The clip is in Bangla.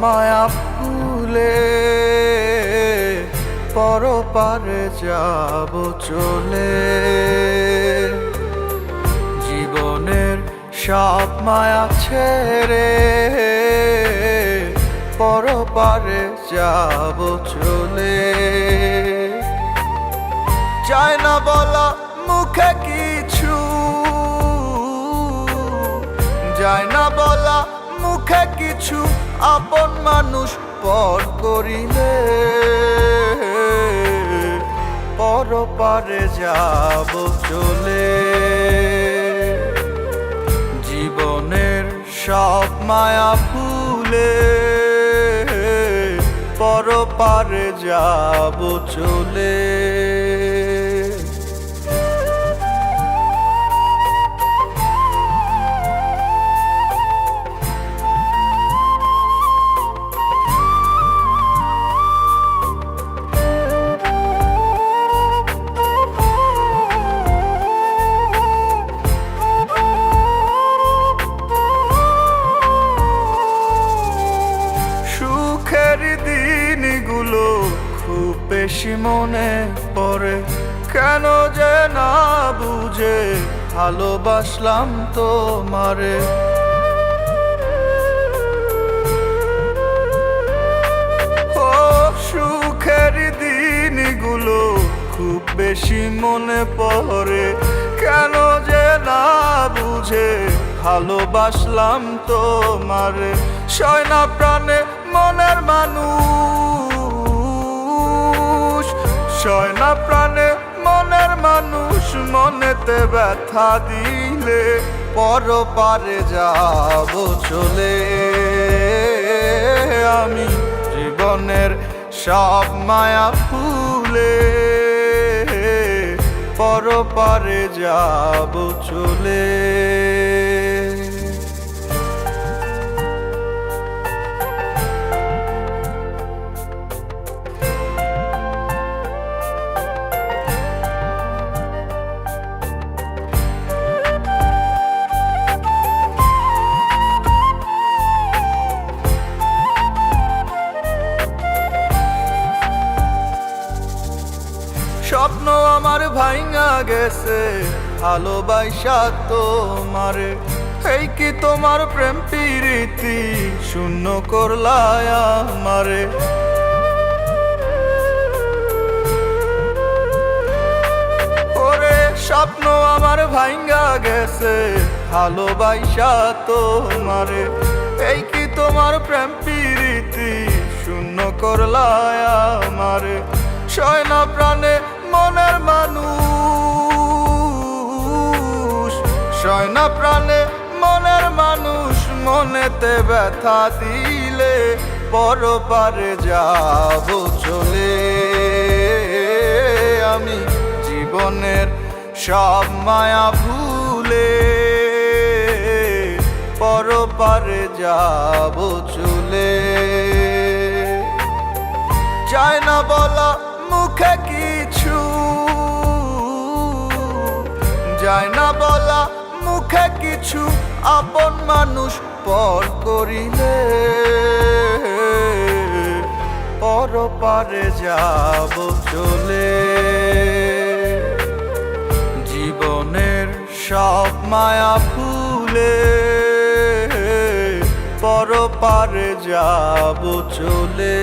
মায়া ভুলে পরপারে যাব চলে। জীবনের সব মায়া ছেড়ে পরপারে যাব চলে। চায় না বলা মুখে কিছু, যায় না বলা মুখে কিছু আপন মানুষ পর করিলে, পর পারে যাব চলে। জীবনের সব মায়া ভুলে, পর পারে যাব চলে। দিনগুলো খুব বেশি মনে পড়ে। কেন যে না বুঝে ভালোবাসলাম তোমারে। ও সুখের দিনগুলো খুব বেশি মনে পড়ে। কেন যে না বুঝে ভালোবাসলাম তোমারে। সয়না প্রাণে মনের মানুষ। সয়না প্রাণে, মনের মানুষ মনেতে ব্যথা দিলে পর পারে যাব চলে। আমি জীবনের সব মায়া ফুলে পর পারে যাব চলে। ভাইঙা গেছে ভালোবাসা তোমারে। এই কি তোমার প্রেম প্রীতি? শূন্য করলায় ওরে স্বপ্ন আমার ভাইঙ্গা গেছে ভালোবাসা তোমারে। এই কি তোমার প্রেম প্রীতি? শূন্য করলায় আমারে। সয়না প্রাণে মনের মানুষ। সয়না প্রাণে মনের মানুষ, মনেতে ব্যথা দিলে পর পারে যাব চলে। আমি জীবনের সব মায়া ভুলে পর পারে যাব চলে। চায় না বলা মুখে কিছু যায় না বলা, মুখে কিছু আপন মানুষ পর করিলে পর পারে যাব চলে। জীবনের সব মায়া ফুলে পর পারে যাব চলে।